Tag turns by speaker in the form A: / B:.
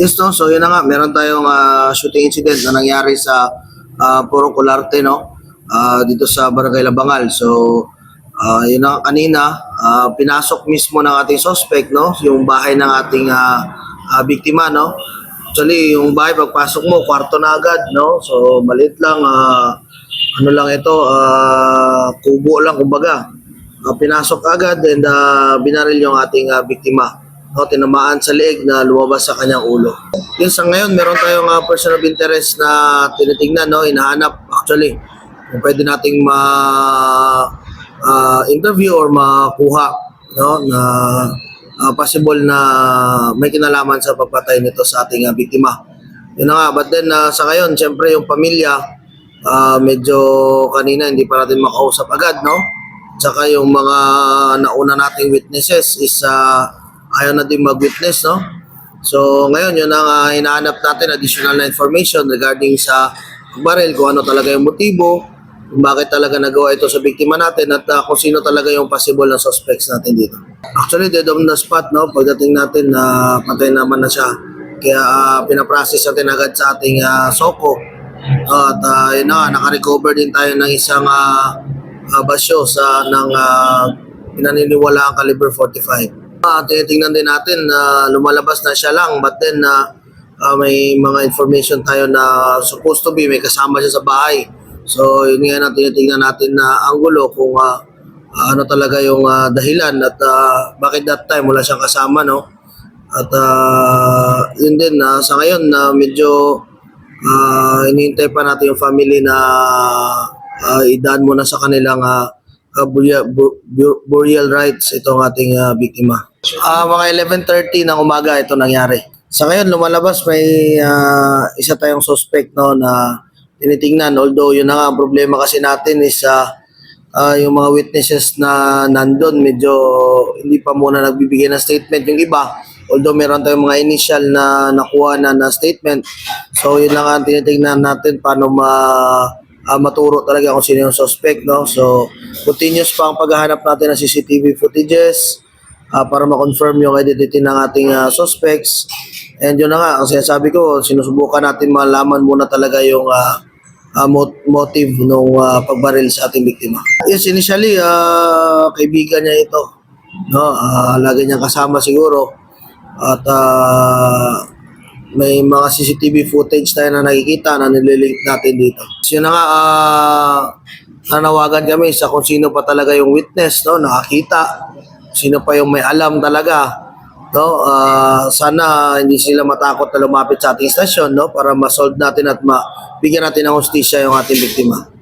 A: Yes, no? So, yun na nga. Meron tayong ah, shooting incident na nangyari sa uh, Puro Colarte, no? Ah, dito sa Barangay Labangal. So, ah, yun na kanina, ah, pinasok mismo ng ating suspect, no? Yung bahay ng ating ah, ah, biktima, no? Actually, yung bahay, pagpasok mo, kwarto na agad, no? So, maliit lang, ah, ano lang ito, ah, kubo lang, kumbaga. Ah, pinasok agad and ah, binaril yung ating ah, biktima. No, tinamaan sa leeg na lumabas sa kanyang ulo. Yun sa ngayon, meron tayong ah, person of interest na tinitingnan, no, hinahanap actually. Kung pwede nating ma ah, interview or makuha no na ah, possible na may kinalaman sa pagpatay nito sa ating ah, biktima. Yun na nga, but then ah, sa ngayon, syempre yung pamilya, ah, medyo kanina hindi pa natin makausap agad, no? Tsaka yung mga nauna nating witnesses is ah, ayaw na din mag-witness, no? So ngayon, yun ang ah, hinahanap natin, additional na information regarding sa baril, kung ano talaga yung motibo, kung bakit talaga nagawa ito sa biktima natin at ah, kung sino talaga yung possible na suspects natin dito. Actually, dead on the spot, no? Pagdating natin na patay naman na siya. Kaya ah, pinaprocess natin agad sa ating ah, SOCO. At uh, yun na, naka-recover din tayo ng isang ah, ah, basyo sa ng uh, pinaniniwala ang caliber 45. Uh, tinitingnan din natin na lumalabas na siya lang but then na may mga information tayo na supposed to be may kasama siya sa bahay. So yun nga na tinitingnan natin na anggulo kung ah, ah, ano talaga yung ah, dahilan at ah, bakit that time wala siyang kasama no. At ah, yun din na sa ngayon na medyo ah hinihintay pa natin yung family na ah, idaan muna sa kanilang ah, ah, burial, bu- bu- burial rights itong ating ah, biktima. Ah, mga 11:30 ng umaga ito nangyari. Sa ngayon lumalabas may ah, isa tayong suspect no na tinitingnan although yun na nga ang problema kasi natin is ah, ah, yung mga witnesses na nandun medyo hindi pa muna nagbibigay ng statement yung iba although meron tayong mga initial na nakuha na na statement so yun lang ang tinitingnan natin paano ma ah, maturo talaga kung sino yung suspect no so continuous pa ang paghahanap natin ng CCTV footages ah, para ma-confirm yung identity ng ating ah, suspects and yun na nga ang sinasabi ko sinusubukan natin malaman muna talaga yung ah, mot- motive ng pagbaril sa ating biktima. Yes, initially, ah, kaibigan niya ito. No, ah, lagi niyang kasama siguro. At ah, may mga CCTV footage tayo na nakikita na nililink natin dito. So, yun na nga, ah, nanawagan kami sa kung sino pa talaga yung witness, no, nakakita. Sino pa yung may alam talaga. No, ah, sana hindi sila matakot na lumapit sa ating stasyon no para ma-solve natin at mabigyan natin ng hustisya yung ating biktima.